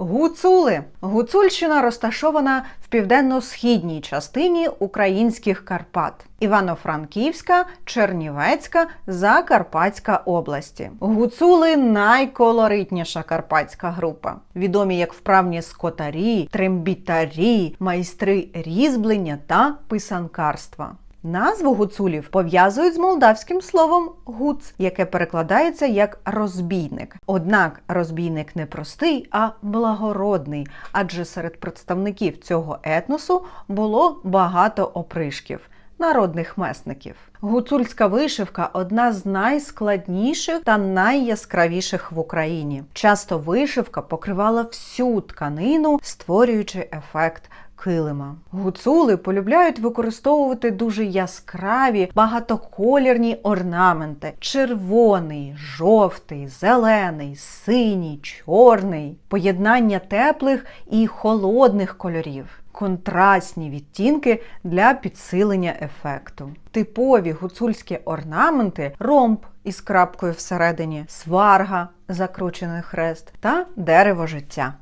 Гуцули. Гуцульщина розташована в південно-східній частині українських Карпат. Івано-Франківська, Чернівецька, Закарпатська області. Гуцули найколоритніша карпатська група. Відомі як вправні скотарі, трембітарі, майстри різьблення та писанкарства. Назву гуцулів пов'язують з молдавським словом гуц, яке перекладається як розбійник. Однак розбійник не простий, а благородний, адже серед представників цього етносу було багато опришків. Народних месників. Гуцульська вишивка одна з найскладніших та найяскравіших в Україні. Часто вишивка покривала всю тканину, створюючи ефект килима. Гуцули полюбляють використовувати дуже яскраві багатоколірні орнаменти: червоний, жовтий, зелений, синій, чорний, поєднання теплих і холодних кольорів. Контрастні відтінки для підсилення ефекту. Типові гуцульські орнаменти ромб із крапкою всередині, сварга, закручений хрест та дерево життя.